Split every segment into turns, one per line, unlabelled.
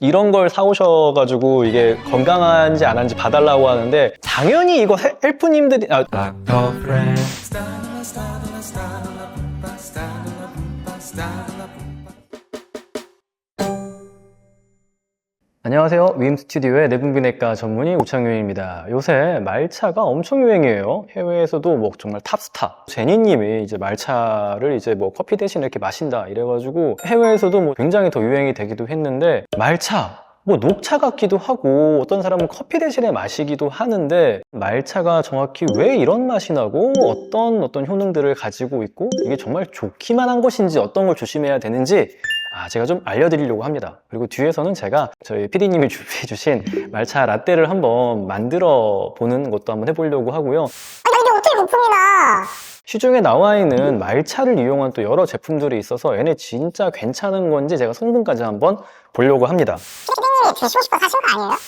이런 걸 사오셔가지고 이게 건강한지 안 한지 봐달라고 하는데 당연히 이거 헬- 헬프님들이 아, 안녕하세요. 윈 스튜디오의 내분비내과 전문의 오창윤입니다. 요새 말차가 엄청 유행이에요. 해외에서도 뭐 정말 탑스타. 제니님이 이제 말차를 이제 뭐 커피 대신 이렇게 마신다 이래가지고 해외에서도 뭐 굉장히 더 유행이 되기도 했는데 말차 뭐 녹차 같기도 하고 어떤 사람은 커피 대신에 마시기도 하는데 말차가 정확히 왜 이런 맛이 나고 어떤 어떤 효능들을 가지고 있고 이게 정말 좋기만 한 것인지 어떤 걸 조심해야 되는지 아, 제가 좀 알려드리려고 합니다. 그리고 뒤에서는 제가 저희 PD님이 준비해주신 말차 라떼를 한번 만들어 보는 것도 한번 해보려고 하고요.
아니 이게 어떻게 거품이 나?
시중에 나와 있는 말차를 이용한 또 여러 제품들이 있어서 얘네 진짜 괜찮은 건지 제가 성분까지 한번 보려고 합니다.
피디님이 드시고 싶어 사신 거 아니에요?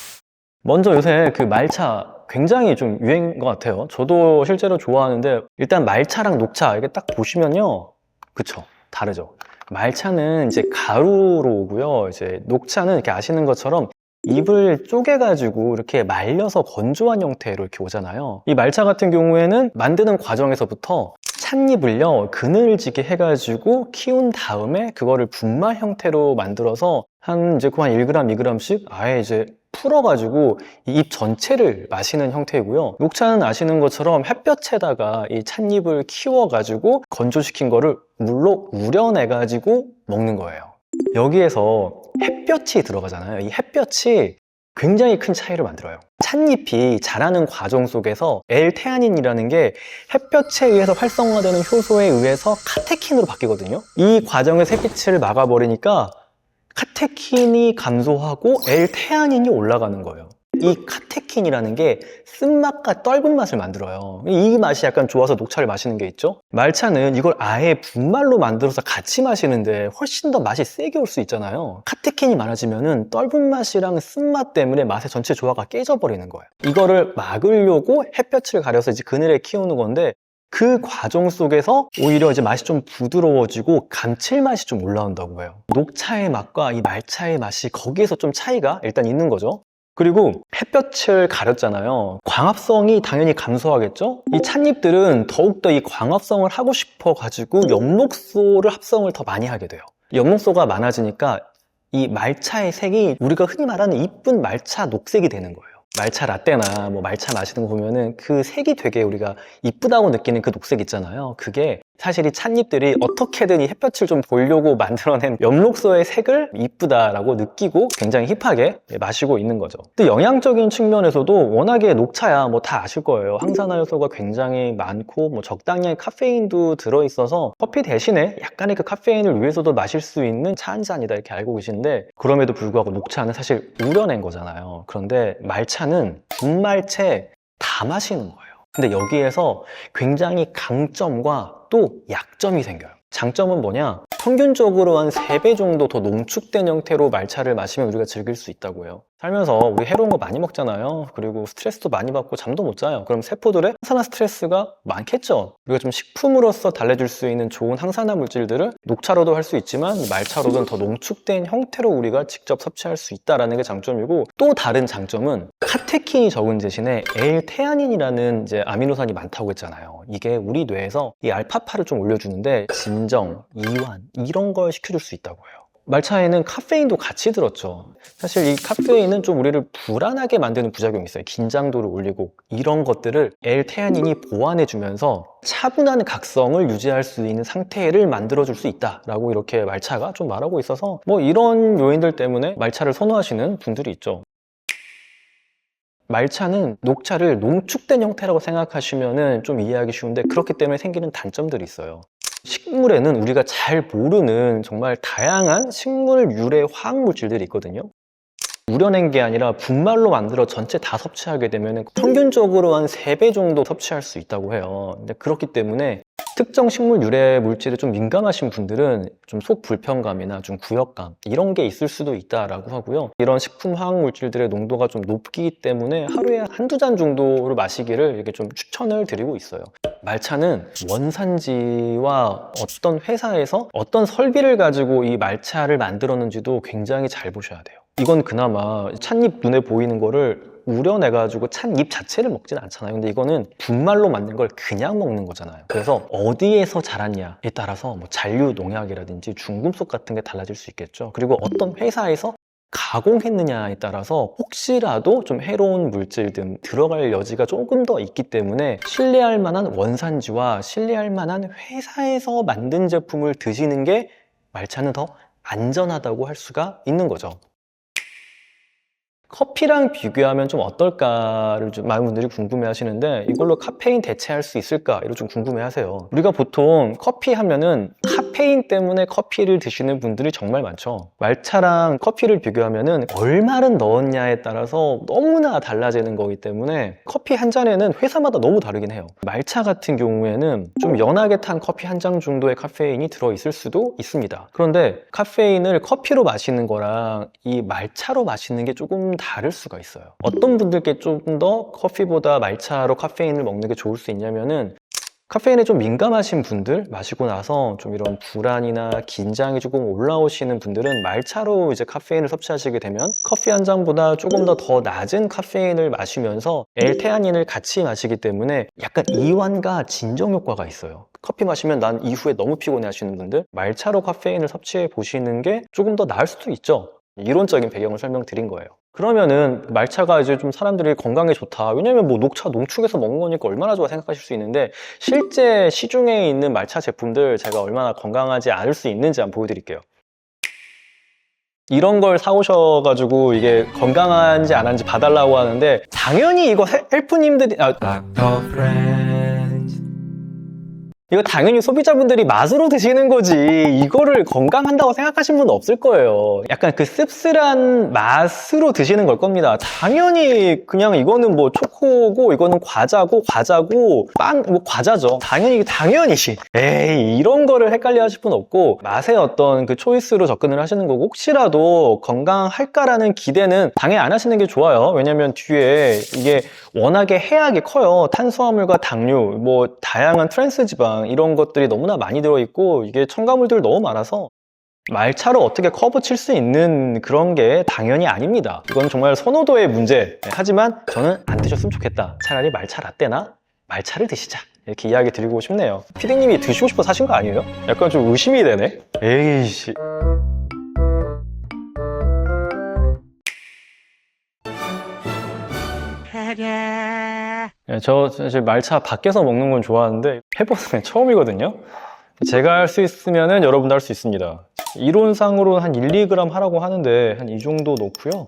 먼저 요새 그 말차 굉장히 좀 유행인 것 같아요. 저도 실제로 좋아하는데 일단 말차랑 녹차 이게 딱 보시면요. 그쵸. 다르죠. 말차는 이제 가루로 오고요. 이제 녹차는 이렇게 아시는 것처럼 잎을 쪼개가지고 이렇게 말려서 건조한 형태로 이렇게 오잖아요. 이 말차 같은 경우에는 만드는 과정에서부터 찻잎을요, 그늘지게 해가지고 키운 다음에 그거를 분말 형태로 만들어서 한 이제 그한 1g, 2g씩 아예 이제 풀어가지고 이 잎 전체를 마시는 형태이고요. 녹차는 아시는 것처럼 햇볕에다가 이 찻잎을 키워가지고 건조시킨 거를 물로 우려내가지고 먹는 거예요. 여기에서 햇볕이 들어가잖아요. 이 햇볕이 굉장히 큰 차이를 만들어요. 찻잎이 자라는 과정 속에서 L테아닌이라는 게 햇볕에 의해서 활성화되는 효소에 의해서 카테킨으로 바뀌거든요. 이 과정에서 햇빛을 막아버리니까 카테킨이 감소하고 L테아닌이 올라가는 거예요. 이 카테킨이라는 게 쓴맛과 떫은 맛을 만들어요. 이 맛이 약간 좋아서 녹차를 마시는 게 있죠. 말차는 이걸 아예 분말로 만들어서 같이 마시는데 훨씬 더 맛이 세게 올 수 있잖아요. 카테킨이 많아지면은 떫은 맛이랑 쓴맛 때문에 맛의 전체 조화가 깨져버리는 거예요. 이거를 막으려고 햇볕을 가려서 이제 그늘에 키우는 건데 그 과정 속에서 오히려 이제 맛이 좀 부드러워지고 감칠맛이 좀 올라온다고 해요. 녹차의 맛과 이 말차의 맛이 거기에서 좀 차이가 일단 있는 거죠. 그리고 햇볕을 가렸잖아요. 광합성이 당연히 감소하겠죠? 이 찻잎들은 더욱더 이 광합성을 하고 싶어 가지고 엽록소를 합성을 더 많이 하게 돼요. 엽록소가 많아지니까 이 말차의 색이 우리가 흔히 말하는 이쁜 말차 녹색이 되는 거예요. 말차 라떼나 뭐 말차 마시는 거 보면은 그 색이 되게 우리가 이쁘다고 느끼는 그 녹색 있잖아요. 그게 사실 이 찻잎들이 어떻게든 이 햇볕을 좀 보려고 만들어낸 엽록소의 색을 이쁘다라고 느끼고 굉장히 힙하게 마시고 있는 거죠. 또 영양적인 측면에서도 워낙에 녹차야 뭐 다 아실 거예요. 항산화 요소가 굉장히 많고 뭐 적당량의 카페인도 들어있어서 커피 대신에 약간의 그 카페인을 위해서도 마실 수 있는 차 한 잔이다 이렇게 알고 계신데 그럼에도 불구하고 녹차는 사실 우려낸 거잖아요. 그런데 말차는 분말채 다 마시는 거예요. 근데 여기에서 굉장히 강점과 또 약점이 생겨요. 장점은 뭐냐? 평균적으로 한 3배 정도 더 농축된 형태로 말차를 마시면 우리가 즐길 수 있다고 해요. 살면서 우리 해로운 거 많이 먹잖아요. 그리고 스트레스도 많이 받고 잠도 못 자요. 그럼 세포들의 항산화 스트레스가 많겠죠. 우리가 좀 식품으로서 달래줄 수 있는 좋은 항산화 물질들을 녹차로도 할 수 있지만 말차로는 더 농축된 형태로 우리가 직접 섭취할 수 있다라는 게 장점이고 또 다른 장점은 카테킨이 적은 대신에 L테아닌이라는 이제 아미노산이 많다고 했잖아요. 이게 우리 뇌에서 이 알파파를 좀 올려주는데 진정, 이완 이런 걸 시켜줄 수 있다고 해요. 말차에는 카페인도 같이 들었죠. 사실 이 카페인은 좀 우리를 불안하게 만드는 부작용이 있어요. 긴장도를 올리고 이런 것들을 L테아닌이 보완해주면서 차분한 각성을 유지할 수 있는 상태를 만들어줄 수 있다라고 이렇게 말차가 좀 말하고 있어서 뭐 이런 요인들 때문에 말차를 선호하시는 분들이 있죠. 말차는 녹차를 농축된 형태라고 생각하시면 좀 이해하기 쉬운데 그렇기 때문에 생기는 단점들이 있어요. 식물에는 우리가 잘 모르는 정말 다양한 식물 유래 화학 물질들이 있거든요. 우려낸 게 아니라 분말로 만들어 전체 다 섭취하게 되면 평균적으로 한 3배 정도 섭취할 수 있다고 해요. 근데 그렇기 때문에 특정 식물 유래 물질에 좀 민감하신 분들은 좀 속 불편감이나 좀 구역감 이런 게 있을 수도 있다라고 하고요. 이런 식품 화학 물질들의 농도가 좀 높기 때문에 하루에 한두 잔 정도로 마시기를 이렇게 좀 추천을 드리고 있어요. 말차는 원산지와 어떤 회사에서 어떤 설비를 가지고 이 말차를 만들었는지도 굉장히 잘 보셔야 돼요. 이건 그나마 찻잎 눈에 보이는 거를 우려내가지고 찻잎 자체를 먹진 않잖아요. 근데 이거는 분말로 만든 걸 그냥 먹는 거잖아요. 그래서 어디에서 자랐냐에 따라서 뭐 잔류 농약이라든지 중금속 같은 게 달라질 수 있겠죠. 그리고 어떤 회사에서 가공했느냐에 따라서 혹시라도 좀 해로운 물질 등 들어갈 여지가 조금 더 있기 때문에 신뢰할 만한 원산지와 신뢰할 만한 회사에서 만든 제품을 드시는 게 말차는 더 안전하다고 할 수가 있는 거죠. 커피랑 비교하면 좀 어떨까를 좀 많은 분들이 궁금해 하시는데 이걸로 카페인 대체할 수 있을까? 이걸 좀 궁금해 하세요. 우리가 보통 커피 하면은 카페 인 때문에 커피를 드시는 분들이 정말 많죠. 말차랑 커피를 비교하면은 얼마를 넣었냐에 따라서 너무나 달라지는 거기 때문에 커피 한 잔에는 회사마다 너무 다르긴 해요. 말차 같은 경우에는 좀 연하게 탄 커피 한 잔 정도의 카페인이 들어있을 수도 있습니다. 그런데 카페인을 커피로 마시는 거랑 이 말차로 마시는 게 조금 다를 수가 있어요. 어떤 분들께 좀더 커피보다 말차로 카페인을 먹는 게 좋을 수 있냐면은 카페인에 좀 민감하신 분들 마시고 나서 좀 이런 불안이나 긴장이 조금 올라오시는 분들은 말차로 이제 카페인을 섭취하시게 되면 커피 한 잔보다 조금 더 더 낮은 카페인을 마시면서 L테아닌을 같이 마시기 때문에 약간 이완과 진정 효과가 있어요. 커피 마시면 난 이후에 너무 피곤해 하시는 분들 말차로 카페인을 섭취해 보시는 게 조금 더 나을 수도 있죠. 이론적인 배경을 설명드린 거예요. 그러면은 말차가 이제 좀 사람들이 건강에 좋다. 왜냐면 뭐 녹차 농축해서 먹는 거니까 얼마나 좋아 생각하실 수 있는데 실제 시중에 있는 말차 제품들 제가 얼마나 건강하지 않을 수 있는지 한번 보여드릴게요. 이런 걸 사오셔가지고 이게 건강한지 안 한지 봐달라고 하는데 당연히 이거 헬- 헬프님들이 아. 이거 당연히 소비자분들이 맛으로 드시는 거지. 이거를 건강한다고 생각하신 분 없을 거예요. 약간 그 씁쓸한 맛으로 드시는 걸 겁니다. 당연히 그냥 이거는 뭐 초코고 이거는 과자고 과자고 빵 뭐 과자죠. 당연히 당연히 에이 이런 거를 헷갈려 하실 분 없고 맛의 어떤 그 초이스로 접근을 하시는 거고 혹시라도 건강할까라는 기대는 당연히 안 하시는 게 좋아요. 왜냐면 뒤에 이게 워낙에 해악이 커요. 탄수화물과 당류, 뭐 다양한 트랜스 지방 이런 것들이 너무나 많이 들어있고 이게 첨가물들 너무 많아서 말차로 어떻게 커브 칠 수 있는 그런 게 당연히 아닙니다. 이건 정말 선호도의 문제. 네, 하지만 저는 안 드셨으면 좋겠다. 차라리 말차 라떼나 말차를 드시자. 이렇게 이야기 드리고 싶네요. 피디님이 드시고 싶어 사신 거 아니에요? 약간 좀 의심이 되네. 에이씨. 예, 저 사실 말차 밖에서 먹는 건 좋아하는데 해보는 건 처음이거든요. 제가 할 수 있으면은 여러분도 할 수 있습니다. 이론상으로는 한 1, 2g 하라고 하는데 한 이 정도 넣고요.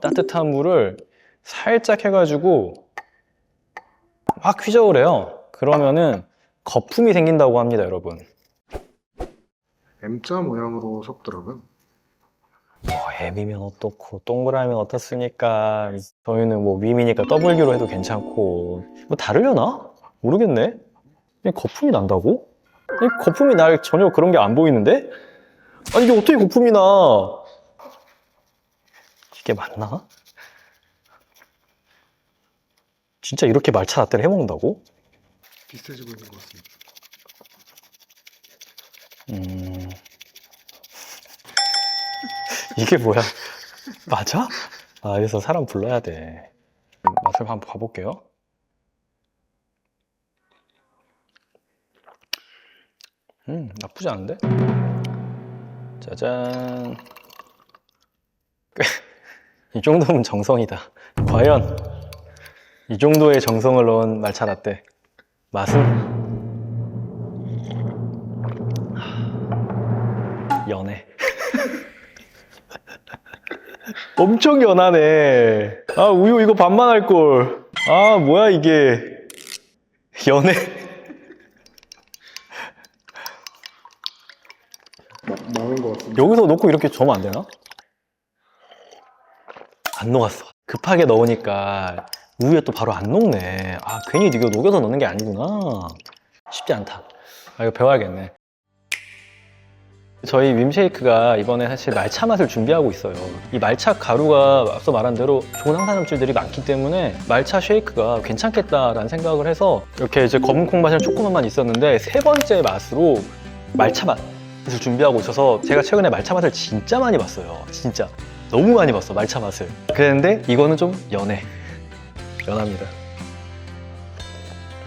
따뜻한 물을 살짝 해가지고 막 휘저으래요. 그러면은 거품이 생긴다고 합니다, 여러분.
M자 모양으로 섞더라고요.
뭐 M이면 어떻고 동그라미면 어떻습니까? 저희는 뭐 밈이니까 W로 해도 괜찮고 뭐 다르려나? 모르겠네. 이 거품이 난다고? 이 거품이 날 전혀 그런 게 안 보이는데? 아니 이게 어떻게 거품이 나? 이게 맞나? 진짜 이렇게 말차 라떼를 해먹는다고?
비슷해지고 있는 것 같습니다.
이게 뭐야? 맞아? 아, 그래서 사람 불러야 돼. 맛을 한번 봐볼게요. 음, 나쁘지 않은데? 짜잔. 이 정도면 정성이다. 과연 이 정도의 정성을 넣은 말차 라떼 맛은 엄청 연하네. 아, 우유 이거 반만 할 걸. 아, 뭐야, 이게. 연해.
마, 망한 것 같습니다.
여기서 놓고 이렇게 저으면 안 되나? 안 녹았어. 급하게 넣으니까 우유에 또 바로 안 녹네. 아, 괜히 이거 녹여서 넣는 게 아니구나. 쉽지 않다. 아, 이거 배워야겠네. 저희 윈쉐이크가 이번에 사실 말차 맛을 준비하고 있어요. 이 말차 가루가 앞서 말한 대로 좋은 항산화물질들이 많기 때문에 말차 쉐이크가 괜찮겠다라는 생각을 해서 이렇게 이제 검은 콩 맛이랑 초코 맛만 있었는데 세 번째 맛으로 말차 맛을 준비하고 있어서 제가 최근에 말차 맛을 진짜 많이 봤어요. 진짜. 너무 많이 봤어 말차 맛을 그랬는데 이거는 좀 연해 연합니다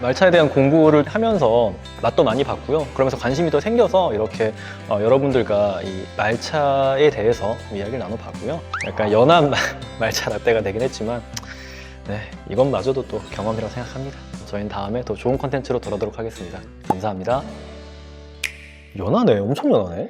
말차에 대한 공부를 하면서 맛도 많이 봤고요. 그러면서 관심이 더 생겨서 이렇게 어, 여러분들과 이 말차에 대해서 이야기를 나눠봤고요. 약간 연한 말- 말차 라떼가 되긴 했지만 네 이것마저도 또 경험이라고 생각합니다. 저희는 다음에 더 좋은 컨텐츠로 돌아오도록 하겠습니다. 감사합니다. 연하네. 엄청 연하네